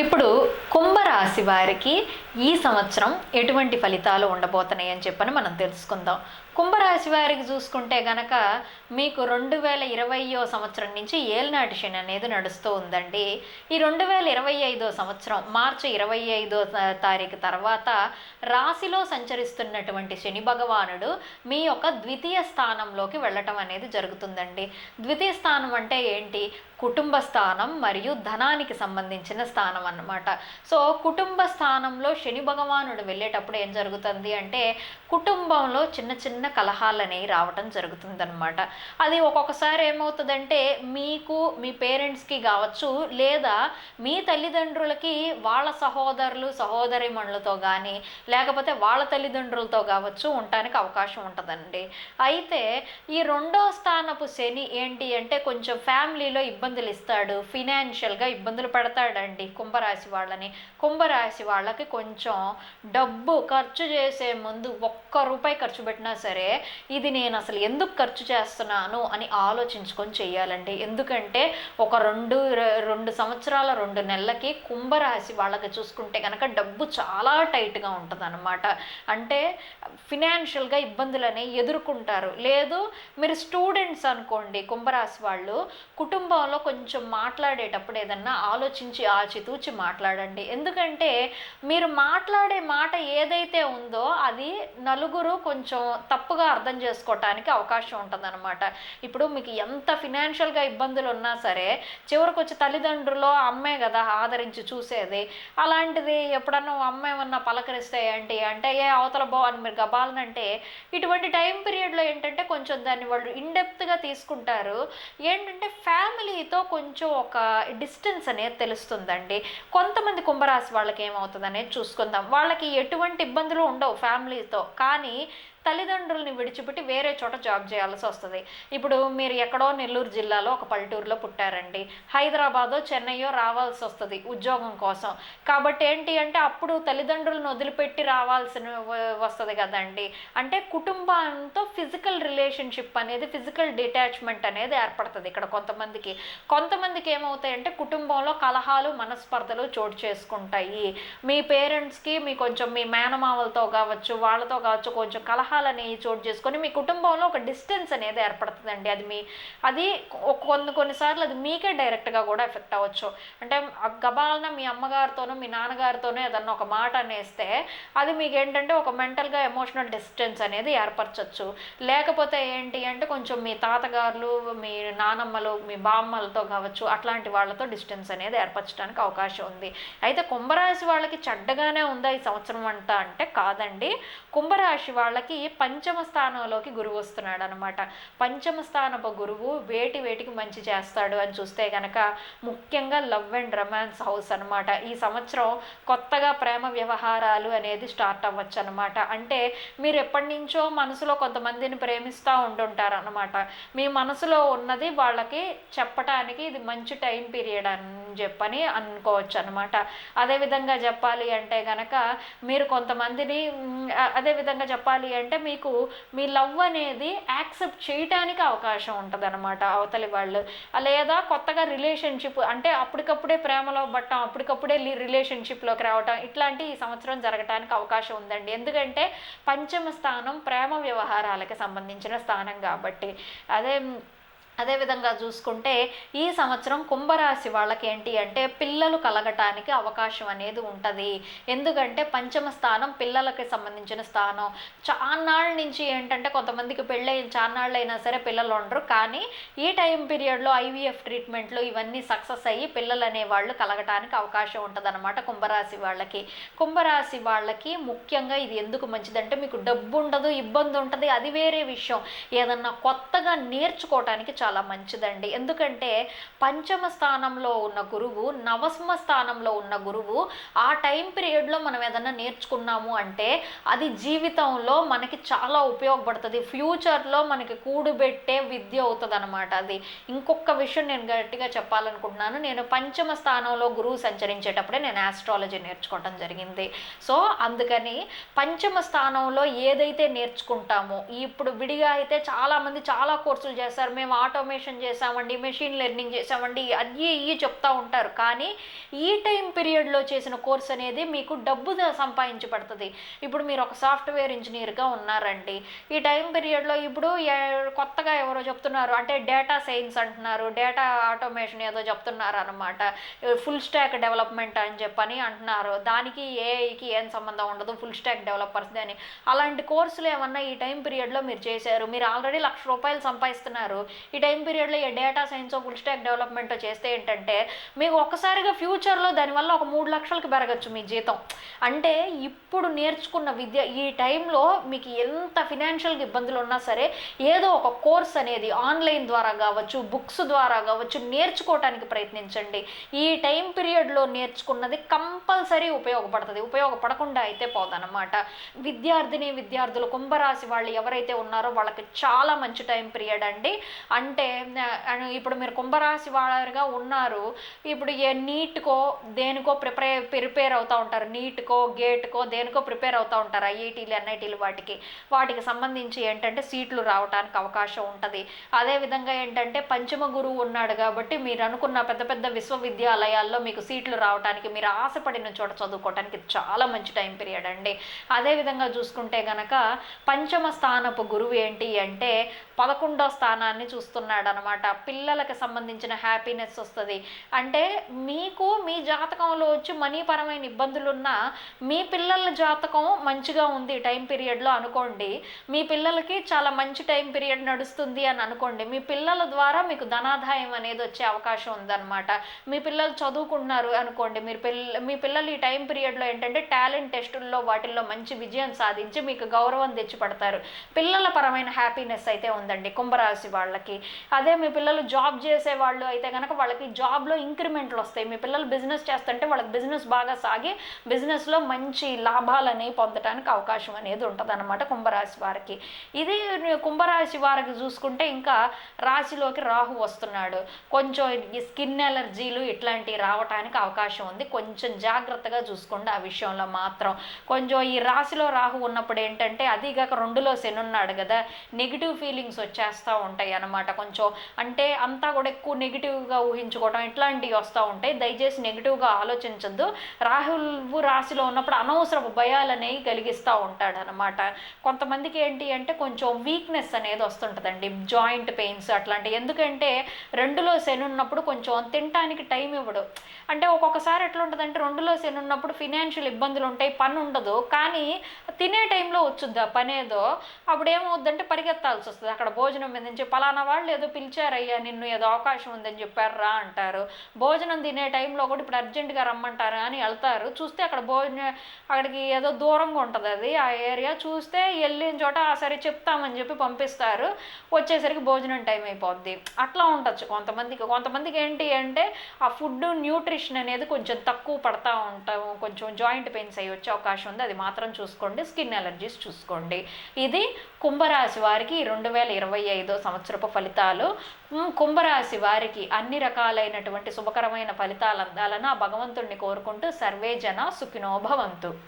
ఇప్పుడు కుంభరాశి వారికి ఈ సంవత్సరం ఎటువంటి ఫలితాలు ఉండబోతున్నాయి అని చెప్పని మనం తెలుసుకుందాం. కుంభరాశి వారికి చూసుకుంటే గనక మీకు రెండు వేల ఇరవయో సంవత్సరం నుంచి ఏలినాటి శని అనేది నడుస్తూ ఉందండి. ఈ రెండు వేల ఇరవై ఐదో సంవత్సరం మార్చి ఇరవై ఐదో తారీఖు తర్వాత రాశిలో సంచరిస్తున్నటువంటి శని భగవానుడు మీ యొక్క ద్వితీయ స్థానంలోకి వెళ్ళటం అనేది జరుగుతుందండి. ద్వితీయ స్థానం అంటే ఏంటి? కుటుంబ స్థానం మరియు ధనానికి సంబంధించిన స్థానం అన్నమాట. సో కుటుంబ స్థానంలో శని భగవానుడు వెళ్ళేటప్పుడు ఏం జరుగుతుంది అంటే కుటుంబంలో చిన్న చిన్న కలహాలు అనేవి రావటం జరుగుతుందన్నమాట. అది ఒక్కొక్కసారి ఏమవుతుందంటే మీకు మీ పేరెంట్స్కి కావచ్చు లేదా మీ తల్లిదండ్రులకి వాళ్ళ సహోదరులు సహోదరిమణులతో కానీ లేకపోతే వాళ్ళ తల్లిదండ్రులతో కావచ్చు ఉండటానికి అవకాశం ఉంటుందండి. అయితే ఈ రెండో స్థానపు శని ఏంటి అంటే కొంచెం ఫ్యామిలీలో ఇబ్బంది ఇబ్బందులు ఇస్తాడు. ఫినాన్షియల్గా ఇబ్బందులు పెడతాడండి కుంభరాశి వాళ్ళని. కుంభరాశి వాళ్ళకి కొంచెం డబ్బు ఖర్చు చేసే ముందు ఒక్క రూపాయి ఖర్చు పెట్టినా సరే ఇది నేను అసలు ఎందుకు ఖర్చు చేస్తున్నాను అని ఆలోచించుకొని చేయాలండి. ఎందుకంటే ఒక రెండు రెండు సంవత్సరాల రెండు నెలలకి కుంభరాశి వాళ్ళకి చూసుకుంటే కనుక డబ్బు చాలా టైట్గా ఉంటుంది అంటే ఫినాన్షియల్గా ఇబ్బందులని ఎదుర్కొంటారు. లేదు మీరు స్టూడెంట్స్ అనుకోండి కుంభరాశి వాళ్ళు కుటుంబంలో కొంచెం మాట్లాడేటప్పుడు ఏదన్నా ఆలోచించి ఆచితూచి మాట్లాడండి. ఎందుకంటే మీరు మాట్లాడే మాట ఏదైతే ఉందో అది నలుగురు కొంచెం తప్పుగా అర్థం చేసుకోవటానికి అవకాశం ఉంటుందన్నమాట. ఇప్పుడు మీకు ఎంత ఫినాన్షియల్గా ఇబ్బందులు ఉన్నా సరే చివరికి వచ్చి తల్లిదండ్రులు అమ్మే కదా ఆదరించి చూసేది. అలాంటిది ఎప్పుడన్నా అమ్మ ఏమన్నా పలకరిస్తే ఏంటి? అంటే ఏ అవతల బో అని మీరు గబాలనంటే ఇటువంటి టైం పీరియడ్లో ఏంటంటే కొంచెం దాన్ని వాళ్ళు ఇన్డెప్త్గా తీసుకుంటారు. ఏంటంటే ఫ్యామిలీ ఫ్యామిలీతో కొంచెం ఒక డిస్టెన్స్ అనేది తెలుస్తుందండి. కొంతమంది కుంభరాశి వాళ్ళకి ఏమవుతుంది అనేది చూసుకుందాం. వాళ్ళకి ఎటువంటి ఇబ్బందులు ఉండవు ఫ్యామిలీతో. కానీ తల్లిదండ్రుల్ని విడిచిపెట్టి వేరే చోట జాబ్ చేయాల్సి వస్తుంది. ఇప్పుడు మీరు ఎక్కడో నెల్లూరు జిల్లాలో ఒక పల్లెటూరులో పుట్టారండి. హైదరాబాదో చెన్నైయో రావాల్సి వస్తుంది ఉద్యోగం కోసం. కాబట్టి ఏంటి అంటే అప్పుడు తల్లిదండ్రులను వదిలిపెట్టి రావాల్సిన వస్తుంది కదండి. అంటే కుటుంబంతో ఫిజికల్ రిలేషన్షిప్ అనేది ఫిజికల్ డిటాచ్మెంట్ అనేది ఏర్పడుతుంది ఇక్కడ కొంతమందికి. కొంతమందికి ఏమవుతాయంటే కుటుంబంలో కలహాలు మనస్పర్ధలు చోటు చేసుకుంటాయి. మీ పేరెంట్స్కి మీ కొంచెం మీ మేనమావలతో కావచ్చు వాళ్ళతో కావచ్చు కొంచెం కలహాలని చోటు చేసుకొని మీ కుటుంబంలో ఒక డిస్టెన్స్ అనేది ఏర్పడుతుందండి. అది మీ అది కొన్ని కొన్నిసార్లు అది మీకే డైరెక్ట్గా కూడా ఎఫెక్ట్ అవ్వచ్చు. అంటే గబాలన మీ అమ్మగారితోనో మీ నాన్నగారితోనో ఏదన్నా ఒక మాట అనేస్తే అది మీకు ఏంటంటే ఒక మెంటల్గా ఎమోషనల్ డిస్టెన్స్ అనేది ఏర్పరచవచ్చు లేకపోతే ఏంటి అంటే కొంచెం మీ తాతగారులు మీ నానమ్మలు మీ బామ్మలతో కావచ్చు అట్లాంటి వాళ్ళతో డిస్టెన్స్ అనేది ఏర్పరచడానికి అవకాశం ఉంది. అయితే కుంభరాశి వాళ్ళకి చెడ్డగానే ఉందా ఈ సంవత్సరం అంట అంటే కాదండి. కుంభరాశి వాళ్ళకి పంచమ స్థానంలోకి గురువు వస్తున్నాడు అనమాట పంచమ స్థానపు గురువు వేటి వేటికి మంచి చేస్తాడు అని చూస్తే కనుక ముఖ్యంగా లవ్ అండ్ రొమాన్స్ హౌస్ అనమాట ఈ సంవత్సరం కొత్తగా ప్రేమ వ్యవహారాలు అనేది స్టార్ట్ అవ్వచ్చు అనమాట అంటే మీరు ఎప్పటి నుంచో మనసులో కొంతమందిని ప్రేమిస్తూ ఉంటుంటారు అనమాట మీ మనసులో ఉన్నది వాళ్ళకి చెప్పటానికి ఇది మంచి టైం పీరియడ్ అని చెప్పని అనుకోవచ్చు అనమాట అదేవిధంగా చెప్పాలి అంటే కనుక మీరు కొంతమందిని అదేవిధంగా చెప్పాలి అంటే మీకు మీ లవ్ అనేది యాక్సెప్ట్ చేయటానికి అవకాశం ఉంటుంది అనమాట అవతలి వాళ్ళు. లేదా కొత్తగా రిలేషన్షిప్ అంటే అప్పటికప్పుడే ప్రేమలో పట్టడం అప్పటికప్పుడే రిలేషన్షిప్లోకి రావటం ఇట్లాంటి ఈ సంవత్సరం జరగటానికి అవకాశం ఉందండి. ఎందుకంటే పంచమ స్థానం ప్రేమ వ్యవహారాలకు సంబంధించిన స్థానం కాబట్టి. అదే అదేవిధంగా చూసుకుంటే ఈ సంవత్సరం కుంభరాశి వాళ్ళకి ఏంటి అంటే పిల్లలు కలగటానికి అవకాశం అనేది ఉంటుంది. ఎందుకంటే పంచమ స్థానం పిల్లలకి సంబంధించిన స్థానం. చాన్నాళ్ళ నుంచి ఏంటంటే కొంతమందికి పెళ్ళి చాన్నాళ్ళు అయినా సరే పిల్లలు ఉండరు. కానీ ఈ టైం పీరియడ్లో ఐవీఎఫ్ ట్రీట్మెంట్లు ఇవన్నీ సక్సెస్ అయ్యి పిల్లలు అనేవాళ్ళు కలగటానికి అవకాశం ఉంటుంది అనమాట కుంభరాశి వాళ్ళకి. కుంభరాశి వాళ్ళకి ముఖ్యంగా ఇది ఎందుకు మంచిదంటే మీకు డబ్బు ఉండదు ఇబ్బంది ఉంటుంది. అది వేరే విషయం. ఏదన్నా కొత్తగా నేర్చుకోవటానికి చాలా చాలా మంచిదండి. ఎందుకంటే పంచమ స్థానంలో ఉన్న గురువు నవమ స్థానంలో ఉన్న గురువు ఆ టైం పీరియడ్లో మనం ఏదైనా నేర్చుకున్నాము అంటే అది జీవితంలో మనకి చాలా ఉపయోగపడుతుంది. ఫ్యూచర్లో మనకి కూడుబెట్టే విద్య అవుతుంది అనమాట అది. ఇంకొక విషయం నేను గట్టిగా చెప్పాలనుకుంటున్నాను. నేను పంచమ స్థానంలో గురువు సంచరించేటప్పుడే నేను ఆస్ట్రాలజీ నేర్చుకోవటం జరిగింది. సో అందుకని పంచమ స్థానంలో ఏదైతే నేర్చుకుంటామో ఇప్పుడు విడిగా అయితే చాలామంది చాలా కోర్సులు చేస్తారు. మేము ఆటో ఆటోమేషన్ చేసామండి మెషిన్ లెర్నింగ్ చేసామండి అది ఇవి చెప్తా ఉంటారు. కానీ ఈ టైం పీరియడ్లో చేసిన కోర్స్ అనేది మీకు డబ్బు సంపాదించబడుతుంది. ఇప్పుడు మీరు ఒక సాఫ్ట్వేర్ ఇంజనీర్గా ఉన్నారండి. ఈ టైం పీరియడ్లో ఇప్పుడు కొత్తగా ఎవరో చెప్తున్నారు. అంటే డేటా సైన్స్ అంటున్నారు డేటా ఆటోమేషన్ ఏదో చెప్తున్నారు అనమాట ఫుల్ స్టాక్ డెవలప్మెంట్ అని చెప్పని అంటున్నారు. దానికి ఏఐకి ఏం సంబంధం ఉండదు ఫుల్ స్టాక్ డెవలపర్స్ అని. అలాంటి కోర్సులు ఏమన్నా ఈ టైం పీరియడ్లో మీరు చేశారు? మీరు ఆల్రెడీ లక్ష రూపాయలు సంపాదిస్తున్నారు. ఈ టైం పీరియడ్లో ఏ data science full stack development చేస్తే ఏంటంటే మీకు ఒక్కసారిగా ఫ్యూచర్లో దానివల్ల ఒక మూడు లక్షలకు పెరగచ్చు మీ జీతం. అంటే ఇప్పుడు నేర్చుకున్న విద్య ఈ టైంలో మీకు ఎంత ఫినాన్షియల్గా ఇబ్బందులు ఉన్నా సరే ఏదో ఒక కోర్స్ అనేది ఆన్లైన్ ద్వారా కావచ్చు బుక్స్ ద్వారా కావచ్చు నేర్చుకోవటానికి ప్రయత్నించండి. ఈ టైం పీరియడ్లో నేర్చుకున్నది కంపల్సరీ ఉపయోగపడుతుంది. ఉపయోగపడకుండా అయితే పోదనమాట విద్యార్థిని విద్యార్థులు కుంభరాశి వాళ్ళు ఎవరైతే ఉన్నారో వాళ్ళకి చాలా మంచి టైం పీరియడ్ అండి. అంటే అంటే ఇప్పుడు మీరు కుంభరాశి వారిగా ఉన్నారు. ఇప్పుడు ఏ నీట్కో దేనికో ప్రిపేర్ ప్రిపేర్ అవుతూ ఉంటారు. నీట్కో గేట్కో దేనికో ప్రిపేర్ అవుతూ ఉంటారు. ఐఐటీలు ఎన్ఐటీలు వాటికి. వాటికి సంబంధించి ఏంటంటే సీట్లు రావడానికి అవకాశం ఉంటుంది. అదేవిధంగా ఏంటంటే పంచమ గురువు ఉన్నాడు కాబట్టి మీరు అనుకున్న పెద్ద పెద్ద విశ్వవిద్యాలయాల్లో మీకు సీట్లు రావడానికి మీరు ఆశపడిన చోట చదువుకోవడానికి చాలా మంచి టైం పీరియడ్ అండి. అదేవిధంగా చూసుకుంటే గనక పంచమ స్థానపు గురువు ఏంటి అంటే పదకొండో స్థానాన్ని చూస్తున్నాడు అనమాట పిల్లలకు సంబంధించిన హ్యాపీనెస్ వస్తుంది. అంటే మీకు మీ జాతకంలో వచ్చి మనీ పరమైన ఇబ్బందులు ఉన్నా మీ పిల్లల జాతకం మంచిగా ఉంది టైం పీరియడ్లో అనుకోండి. మీ పిల్లలకి చాలా మంచి టైం పీరియడ్ నడుస్తుంది అని అనుకోండి. మీ పిల్లల ద్వారా మీకు ధనాదాయం అనేది వచ్చే అవకాశం ఉందన్నమాట. మీ పిల్లలు చదువుకుంటున్నారు అనుకోండి. మీరు పిల్ల మీ పిల్లలు ఈ టైం పీరియడ్లో ఏంటంటే టాలెంట్ టెస్టుల్లో వాటిల్లో మంచి విజయం సాధించి మీకు గౌరవం తెచ్చిపడతారు. పిల్లల పరమైన హ్యాపీనెస్ అయితే ఉంది. ఉందండి కుంభరాశి వాళ్ళకి. అదే మీ పిల్లలు జాబ్ చేసే వాళ్ళు అయితే కనుక వాళ్ళకి జాబ్లో ఇంక్రిమెంట్లు వస్తాయి. మీ పిల్లలు బిజినెస్ చేస్తుంటే వాళ్ళకి బిజినెస్ బాగా సాగి బిజినెస్లో మంచి లాభాలని పొందడానికి అవకాశం అనేది ఉంటుంది అనమాట కుంభరాశి వారికి. ఇది కుంభరాశి వారికి చూసుకుంటే ఇంకా రాశిలోకి రాహు వస్తున్నాడు. కొంచెం ఈ స్కిన్ ఎలర్జీలు ఇట్లాంటివి రావడానికి అవకాశం ఉంది. కొంచెం జాగ్రత్తగా చూసుకోండి ఆ విషయంలో మాత్రం. కొంచెం ఈ రాశిలో రాహు ఉన్నప్పుడు ఏంటంటే అదిగాక రెండులో శని ఉన్నాడు కదా నెగిటివ్ ఫీలింగ్స్ వచ్చేస్తూ ఉంటాయి అనమాట కొంచెం. అంటే అంతా కూడా ఎక్కువ నెగిటివ్గా ఊహించుకోవడం ఇట్లాంటివి వస్తూ ఉంటాయి. దయచేసి నెగిటివ్గా ఆలోచించద్దు. రాహుల్వు రాశిలో ఉన్నప్పుడు అనవసరపు భయాలు అనేవి కలిగిస్తూ ఉంటాడు అనమాట కొంతమందికి ఏంటి అంటే కొంచెం వీక్నెస్ అనేది వస్తుంటుందండి. జాయింట్ పెయిన్స్ అట్లాంటివి. ఎందుకంటే రెండులో శని ఉన్నప్పుడు కొంచెం తినటానికి టైం ఇవ్వడు. అంటే ఒక్కొక్కసారి ఎట్లా ఉంటుందంటే రెండులో శని ఉన్నప్పుడు ఫినాన్షియల్ ఇబ్బందులు ఉంటాయి. పని ఉండదు. కానీ తినే టైంలో వచ్చుద్ది ఆ పనేదో అప్పుడు ఏమవుద్దంటే పరిగెత్తాల్సి వస్తుంది. అక్కడ భోజనం మీద నుంచి పలానా వాళ్ళు ఏదో పిలిచారయ్యా నిన్ను ఏదో అవకాశం ఉందని చెప్పారు రా అంటారు. భోజనం తినే టైంలో కూడా ఇప్పుడు అర్జెంటుగా రమ్మంటారు అని వెళ్తారు. చూస్తే అక్కడ భోజనం అక్కడికి ఏదో దూరంగా ఉంటుంది అది ఆ ఏరియా. చూస్తే వెళ్ళిన చోట ఆ సరే చెప్తామని చెప్పి పంపిస్తారు. వచ్చేసరికి భోజనం టైం అయిపోద్ది. అట్లా ఉండొచ్చు కొంతమందికి. కొంతమందికి ఏంటి అంటే ఆ ఫుడ్ న్యూట్రిషన్ అనేది కొంచెం తక్కువ పడతా ఉంటాం. కొంచెం జాయింట్ పెయిన్స్ అయ్యి వచ్చే అవకాశం ఉంది. అది మాత్రం చూసుకోండి. స్కిన్ ఎలర్జీస్ చూసుకోండి. ఇది కుంభరాశి వారికి రెండు వేల ఇరవై ఐదో సంవత్సరపు ఫలితాలు. కుంభరాశి వారికి అన్ని రకాలైనటువంటి శుభకరమైన ఫలితాలు అందాలని ఆ భగవంతుణ్ణి కోరుకుంటూ సర్వే జన సుఖినోభవంతు